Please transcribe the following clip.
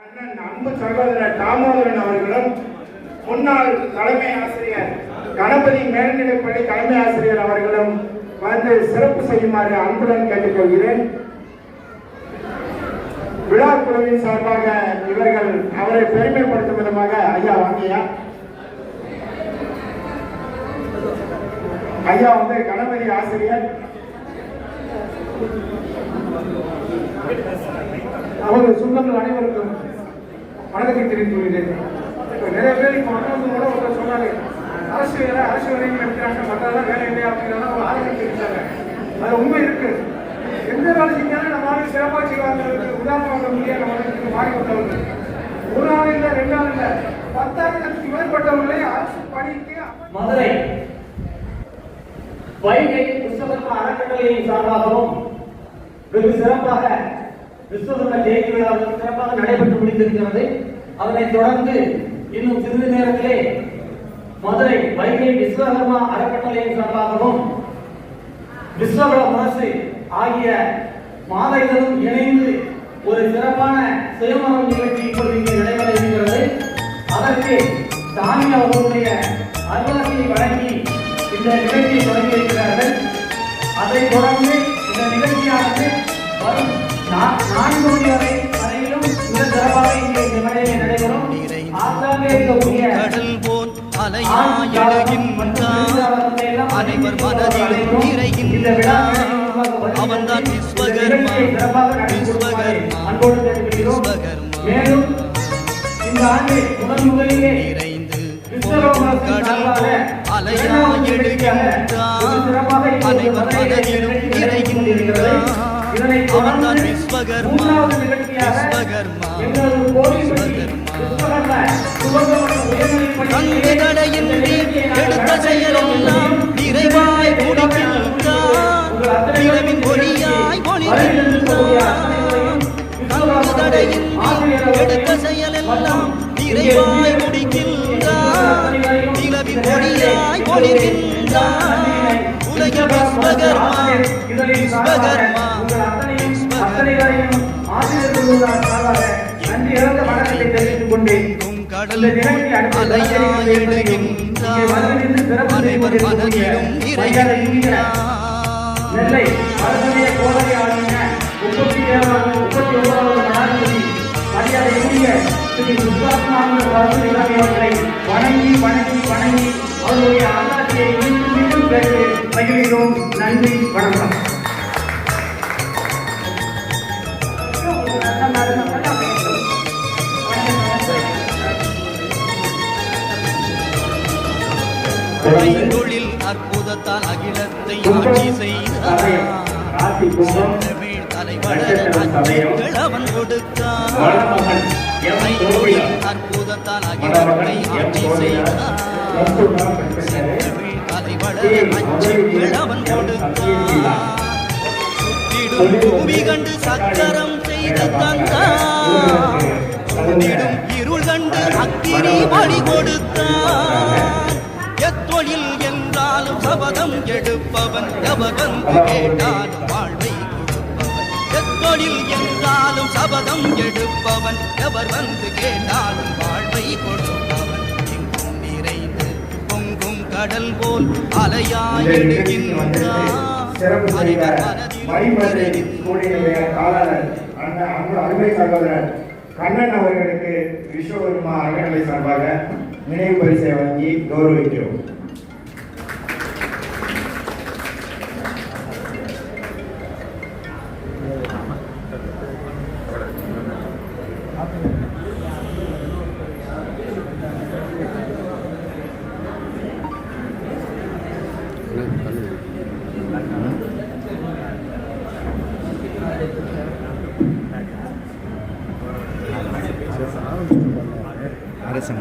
அண்ணன் அன்பு சகோதரர் தாமோதரன் அவர்களும் முன்னாள் தலைமை ஆசிரியர் கணபதி மேல்நிலைப்பள்ளி தலைமை ஆசிரியர் அவர்களும் வந்து சிறப்பு செய்யுமாறு அன்புடன் கேட்டுக்கொள்கிறேன். விழா குழுவின் சார்பாக இவர்கள் அவரை பெருமைப்படுத்தும் விதமாக ஐயா வாங்கியா ஐயா வந்து கணபதி ஆசிரியர். அவர்கள் சொந்தங்கள் அனைவருக்கும் வணக்கத்தை தெரிவித்து இப்போ நிறைய பேர் இப்போ வந்தவங்க கூட ஒருத்தர் சொன்னாங்க அரசு வேலை அரசு வேலைகள் எடுக்கிறாங்க மற்றதெல்லாம் வேலை இல்லையா அப்படிங்கிறத ஒரு ஆதரவு தெரிவித்தாங்க அது உண்மை இருக்கு. எந்த வேலை செஞ்சாலும் நம்ம ஆளுங்க சிறப்பாக செய்வாங்கிறதுக்கு உதாரணம் வந்த முடியாது நம்ம மாறி வந்தவர்கள் ஒரு நாள் இல்லை ரெண்டு நாள் இல்லை. பத்தாயிரத்துக்கு மேற்பட்டவர்களை அரசு பணிக்கு மதுரை. வைகை விஸ்வகர்மா அறக்கட்டளையின் சார்பாகவும் வெகு சிறப்பாக விஸ்வகர்ம ஜெயந்தி விழா சிறப்பாக நடைபெற்று முடித்திருக்கிறது அதனைத் தொடர்ந்து இன்னும் சிறிது நேரத்திலே மதுரை வைகை விஸ்வகர்மா அறக்கட்டளையின் சார்பாகவும் விஸ்வகுல முரசு ஆகிய மாத இதழும் இணைந்து ஒரு சிறப்பான சுயமரம் நிகழ்ச்சி இப்போது இங்கு நடைபெற இருக்கிறது. அதற்கு சாமி அவர்களுடைய அருளாசியை வழங்கி இந்த நிகழ்ச்சியை தொடங்கி இருக்கிறார்கள் அதைத் தொடர்ந்து இந்த நிகழ்ச்சியானது வரும் நான்கு மணி வரை வரையிலும் மிக சிறப்பாக இங்கே இந்த மேடையில் நடைபெறும் ஆங்காங்கே இருக்கக்கூடிய கடல் போல் அனைவர் மனதிலும் நிறைகின்றான் அவன்தான் விஸ்வகர்மா விஸ்வகர்மா விஸ்வகர்மா மேலும் இந்த ஆண்டு முதல் முதலிலே நிறைந்து கடல் போல் அலையாயெழுகின்றான் அனைவர் மனதிலும் நிறைகின்றான் அவன்தான் விஸ்வகர்மா. விஸ்வகர்மா. தங்கு தடையின்றி எடுத்த செயலெல்லாம் நிறைவாய் முடிக்கின்றான் நிலவின் ஒளியாய் ஒளிகின்றான் தங்கு தடையின்றி எடுத்த செயலெல்லாம் நிறைவாய் முடிக்கின்றான் நிலவின் ஒளியாய் ஒளிர்கின்றான் அனைவர் மனதிலும் நிறைகின்றான் நெல்லை அரசனைய கோடை ஆளுங்க முப்பத்தி ஏழாவது முப்பத்தி ஒன்பதாவது ஜனாதிபதி மரியாதைக்குரிய ஸ்ரீ சுத்தாத்மான அரசு இளமையவர்களை வணங்கி வணங்கி வணங்கி அவருடைய அல்லாட்சியை மீண்டும் பெற்று மகிழ்கிறோம் நன்றி வணக்கம். அற்புதத்தால் அகிலத்தை ஆட்சி அஞ்செண்கள் அவன் கொடுத்தான். அற்புதத்தால் அகிலத்தை ஆட்சி செய்தான். தமிழ் தலைவளர அவன் கொடுத்தான் சுற்றிடும் பூமி கண்டு சக்கரம் செய்து தந்தான் சூழ்ந்திடும் இருள் கண்டு அக்கினி வழி கொடுத்தான் எத்தொழில் என்றாலும் சபதம் எடுப்பவன் எவகந்து வந்து கேட்டாலும் வாழ்வை கொடுப்பவன் எத்தொழில் என்றாலும் சபதம் எடுப்பவன் எவர் வந்து கேட்டாலும் வாழ்வை கொடுப்பவன் அன்பு அருமை சகோதரர் கண்ணன் அவர்களுக்கு விஸ்வகர்மா அறக்கட்டளை சார்பாக நினைவு பரிசை வழங்கி கௌரவிக்கிறோம். que se.